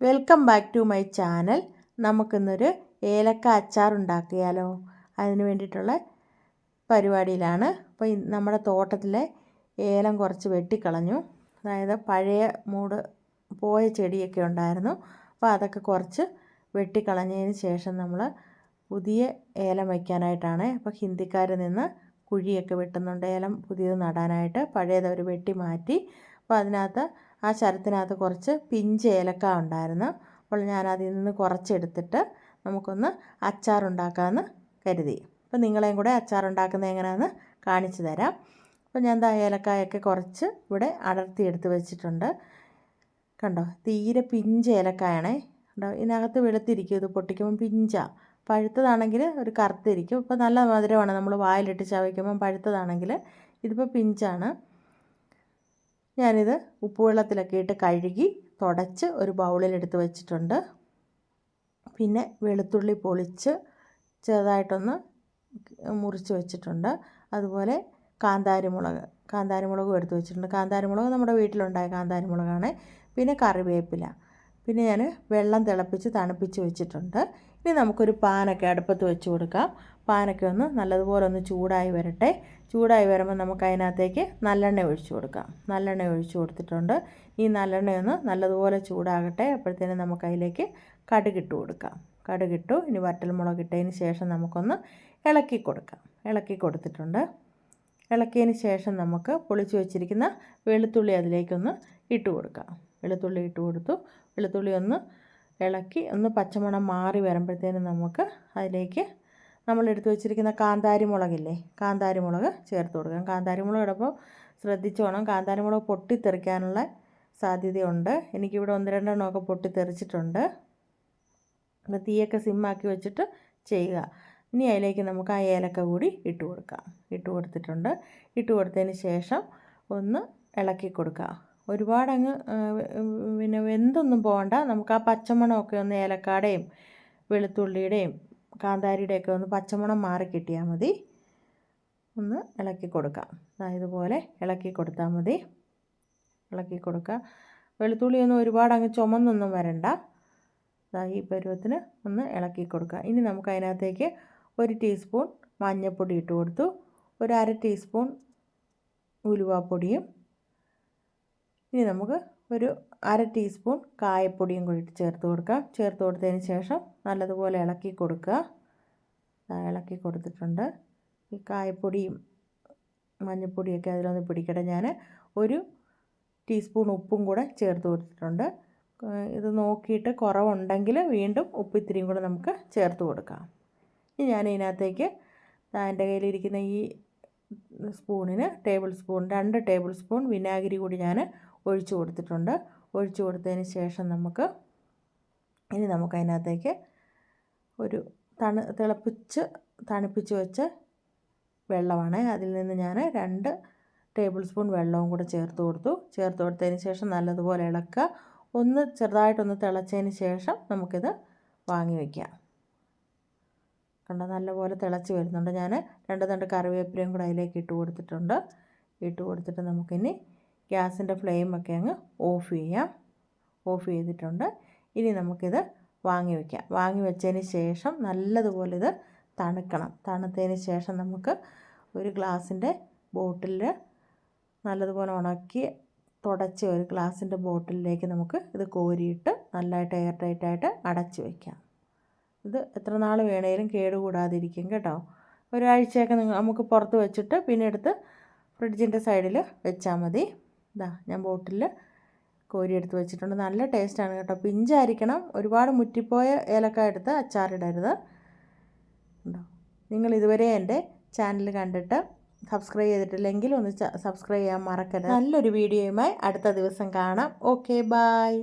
Welcome back to my channel നമുക്കിന്നൊരു ഏലക്ക അച്ചാർ ഉണ്ടാക്കിയാലോ? അതിന് വേണ്ടിയിട്ടുള്ള പരിപാടിയിലാണ്. അപ്പോൾ നമ്മുടെ തോട്ടത്തിലെ ഏലം കുറച്ച് വെട്ടിക്കളഞ്ഞു. അതായത് പഴയ മൂട് പോയ ചെടിയൊക്കെ ഉണ്ടായിരുന്നു. അപ്പോൾ അതൊക്കെ കുറച്ച് വെട്ടിക്കളഞ്ഞതിന് ശേഷം നമ്മൾ പുതിയ ഏലം വയ്ക്കാനായിട്ടാണ്. അപ്പോൾ ഹിന്ദിക്കാരിൽ നിന്ന് കുഴിയൊക്കെ വെട്ടുന്നുണ്ട് ഏലം പുതിയത് നടാനായിട്ട്. പഴയത് അവർ വെട്ടി മാറ്റി. അപ്പോൾ അതിനകത്ത് ആ ശരത്തിനകത്ത് കുറച്ച് പിഞ്ച് ഏലക്ക ഉണ്ടായിരുന്നു. അപ്പോൾ ഞാൻ അതിൽ നിന്ന് കുറച്ചെടുത്തിട്ട് നമുക്കൊന്ന് അച്ചാറുണ്ടാക്കാമെന്ന് കരുതി. അപ്പോൾ നിങ്ങളെയും കൂടെ അച്ചാറുണ്ടാക്കുന്നത് എങ്ങനെയാണെന്ന് കാണിച്ചു തരാം. അപ്പോൾ ഞാൻ എന്താ ഏലക്കായൊക്കെ കുറച്ച് ഇവിടെ അടർത്തി എടുത്ത് വെച്ചിട്ടുണ്ട്. കണ്ടോ? തീരെ പിഞ്ച് ഏലക്കായാണേ. കണ്ടോ? ഇതിനകത്ത് വെളുത്തിരിക്കും. ഇത് പൊട്ടിക്കുമ്പോൾ പിഞ്ചാണ് പഴുത്തതാണെങ്കിൽ ഒരു കറുത്തിരിക്കും. ഇപ്പോൾ നല്ല മധുരമാണ്. നമ്മൾ വായിലിട്ട് ചവയ്ക്കുമ്പം പഴുത്തതാണെങ്കിൽ ഇതിപ്പോൾ പിഞ്ചാണ്. ഞാനിത് ഉപ്പുവെള്ളത്തിലൊക്കെ ഇട്ട് കഴുകി തുടച്ച് ഒരു ബൗളിലെടുത്ത് വെച്ചിട്ടുണ്ട്. പിന്നെ വെളുത്തുള്ളി പൊളിച്ച് ചെറുതായിട്ടൊന്ന് മുറിച്ച് വെച്ചിട്ടുണ്ട്. അതുപോലെ കാന്താരിമുളക് കാന്താരിമുളകും എടുത്ത് വെച്ചിട്ടുണ്ട്. കാന്താരിമുളക് നമ്മുടെ വീട്ടിലുണ്ടായ കാന്താരിമുളകാണ്. പിന്നെ കറിവേപ്പില. പിന്നെ ഞാൻ വെള്ളം തിളപ്പിച്ച് തണുപ്പിച്ച് വെച്ചിട്ടുണ്ട്. ഇനി നമുക്കൊരു പാനൊക്കെ അടുപ്പത്ത് വെച്ച് കൊടുക്കാം. പാനൊക്കെ ഒന്ന് നല്ലതുപോലെ ഒന്ന് ചൂടായി വരട്ടെ. ചൂടായി വരുമ്പോൾ നമുക്ക് അതിനകത്തേക്ക് നല്ലെണ്ണ ഒഴിച്ചു കൊടുക്കാം. നല്ലെണ്ണ ഒഴിച്ചു കൊടുത്തിട്ടുണ്ട്. ഈ നല്ലെണ്ണയൊന്ന് നല്ലതുപോലെ ചൂടാകട്ടെ. അപ്പോഴത്തേനും നമുക്ക് അതിലേക്ക് കടുകിട്ട് കൊടുക്കാം. കടുകിട്ടു. ഇനി വറ്റൽമുളക് ഇട്ടതിന് ശേഷം നമുക്കൊന്ന് ഇളക്കി കൊടുക്കാം. ഇളക്കി കൊടുത്തിട്ടുണ്ട്. ഇളക്കിയതിന് ശേഷം നമുക്ക് പൊളിച്ച് വെച്ചിരിക്കുന്ന വെളുത്തുള്ളി അതിലേക്കൊന്ന് ഇട്ട് കൊടുക്കാം. വെളുത്തുള്ളി ഇട്ട് കൊടുത്തു. വെളുത്തുള്ളി ഒന്ന് ഇളക്കി ഒന്ന് പച്ചമണം മാറി വരുമ്പോഴത്തേനും നമുക്ക് അതിലേക്ക് നമ്മൾ എടുത്തു വെച്ചിരിക്കുന്ന കാന്താരി മുളകില്ലേ കാന്താരി മുളക് ചേർത്ത് കൊടുക്കാം. കാന്താരി മുളക് ഇടുമ്പോൾ ശ്രദ്ധിച്ചോണം കാന്താരി മുളക് പൊട്ടിത്തെറിക്കാനുള്ള സാധ്യതയുണ്ട്. എനിക്കിവിടെ ഒന്ന് രണ്ടെണ്ണമൊക്കെ പൊട്ടിത്തെറിച്ചിട്ടുണ്ട്. തീയൊക്കെ സിമ്മാക്കി വെച്ചിട്ട് ചെയ്യുക. ഇനി അതിലേക്ക് നമുക്ക് ആ ഏലക്ക കൂടി ഇട്ട് കൊടുക്കാം. ഇട്ട് കൊടുത്തിട്ടുണ്ട്. ഇട്ട് കൊടുത്തതിന് ശേഷം ഒന്ന് ഇളക്കി കൊടുക്കുക. ഒരുപാട് അങ്ങ് പിന്നെ വെന്തൊന്നും പോകണ്ട നമുക്ക് ആ പച്ചമണമൊക്കെ ഒന്ന് ഏലക്കാടേയും വെളുത്തുള്ളിയുടെയും കാന്താരിയുടെയൊക്കെ ഒന്ന് പച്ചമണം മാറി കിട്ടിയാൽ മതി. ഒന്ന് ഇളക്കി കൊടുക്കാം. ഇതുപോലെ ഇളക്കി കൊടുത്താൽ മതി. ഇളക്കി കൊടുക്കുക. വെളുത്തുള്ളിയൊന്നും ഒരുപാട് അങ്ങ് ചുമന്നൊന്നും വരണ്ട. ഈ പരുവത്തിന് ഒന്ന് ഇളക്കി കൊടുക്കുക. ഇനി നമുക്ക് അതിനകത്തേക്ക് ഒരു ടീസ്പൂൺ മഞ്ഞൾപ്പൊടി ഇട്ട് കൊടുത്തു. ഒരു അര ടീസ്പൂൺ ഉലുവാപ്പൊടിയും ഇനി നമുക്ക് ഒരു അര ടീസ്പൂൺ കായപ്പൊടിയും കൂടി ചേർത്ത് കൊടുക്കാം. ചേർത്ത് കൊടുത്തതിന് ശേഷം നല്ലതുപോലെ ഇളക്കി കൊടുക്കുക. ഇളക്കി കൊടുത്തിട്ടുണ്ട്. ഈ കായപ്പൊടിയും മഞ്ഞൾപ്പൊടിയൊക്കെ അതിലൊന്ന് പിടിക്കട്ടെ. ഞാൻ ഒരു ടീസ്പൂൺ ഉപ്പും കൂടെ ചേർത്ത് കൊടുത്തിട്ടുണ്ട്. ഇത് നോക്കിയിട്ട് കുറവുണ്ടെങ്കിൽ വീണ്ടും ഉപ്പ് ഇത്തിരിയും കൂടെ നമുക്ക് ചേർത്ത് കൊടുക്കാം. ഇനി ഞാൻ ഇതിനകത്തേക്ക് എന്റെ കയ്യിലിരിക്കുന്ന ഈ സ്പൂണിന് ടേബിൾ സ്പൂൺ രണ്ട് ടേബിൾ സ്പൂൺ വിനാഗിരി കൂടി ഞാൻ ഒഴിച്ചു കൊടുത്തിട്ടുണ്ട്. ഒഴിച്ചു കൊടുത്തതിന് ശേഷം നമുക്ക് ഇനി നമുക്ക് അതിനകത്തേക്ക് ഒരു തണു തിളപ്പിച്ച് തണുപ്പിച്ച് വെച്ച വെള്ളമാണ്. അതിൽ നിന്ന് ഞാൻ രണ്ട് ടേബിൾ സ്പൂൺ വെള്ളവും കൂടെ ചേർത്ത് കൊടുത്തു. ചേർത്ത് കൊടുത്തതിന് ശേഷം നല്ലതുപോലെ ഇളക്കുക. ഒന്ന് ചെറുതായിട്ടൊന്ന് തിളച്ചതിന് ശേഷം നമുക്കിത് വാങ്ങി വയ്ക്കാം കണ്ടോ? നല്ലപോലെ തിളച്ച് വരുന്നുണ്ട്. ഞാൻ രണ്ട് രണ്ട് കറിവേപ്പിലയും കൂടെ അതിലേക്ക് ഇട്ട് കൊടുത്തിട്ടുണ്ട്. ഇട്ട് കൊടുത്തിട്ട് നമുക്കിനി ഗ്യാസിന്റെ ഫ്ലെയിമൊക്കെ അങ്ങ് ഓഫ് ചെയ്യാം. ഓഫ് ചെയ്തിട്ടുണ്ട്. ഇനി നമുക്കിത് വാങ്ങി വയ്ക്കാം. വാങ്ങി വെച്ചതിന് ശേഷം നല്ലതുപോലെ ഇത് തണുക്കണം. തണുത്തതിന് ശേഷം നമുക്ക് ഒരു ഗ്ലാസിന്റെ ബോട്ടിലിൽ നല്ലതുപോലെ ഉണക്കി തുടച്ച് ഒരു ഗ്ലാസിന്റെ ബോട്ടിലേക്ക് നമുക്ക് ഇത് കോരിയിട്ട് നല്ലതായിട്ട് എയർ ടൈറ്റായിട്ട് അടച്ച് വയ്ക്കാം. ഇത് എത്ര നാൾ വേണേലും കേടുകൂടാതിരിക്കും കേട്ടോ. ഒരാഴ്ചയൊക്കെ നമുക്ക് പുറത്ത് വെച്ചിട്ട് പിന്നെ എടുത്ത് ഫ്രിഡ്ജിന്റെ സൈഡിൽ വെച്ചാൽ മതി. ഇതാ ഞാൻ ബോട്ടിൽ കോരി എടുത്ത് വെച്ചിട്ടുണ്ട്. നല്ല ടേസ്റ്റാണ് കേട്ടോ. പിഞ്ചായിരിക്കണം. ഒരുപാട് മുറ്റിപ്പോയ ഏലക്ക എടുത്ത് അച്ചാറിടരുത് ഉണ്ടോ? നിങ്ങൾ ഇതുവരെ എന്റെ ചാനൽ കണ്ടിട്ട് സബ്സ്ക്രൈബ് ചെയ്തിട്ടില്ലെങ്കിൽ ഒന്ന് സബ്സ്ക്രൈബ് ചെയ്യാൻ മറക്കരുത്. നല്ലൊരു വീഡിയോയുമായി അടുത്ത ദിവസം കാണാം. Okay bye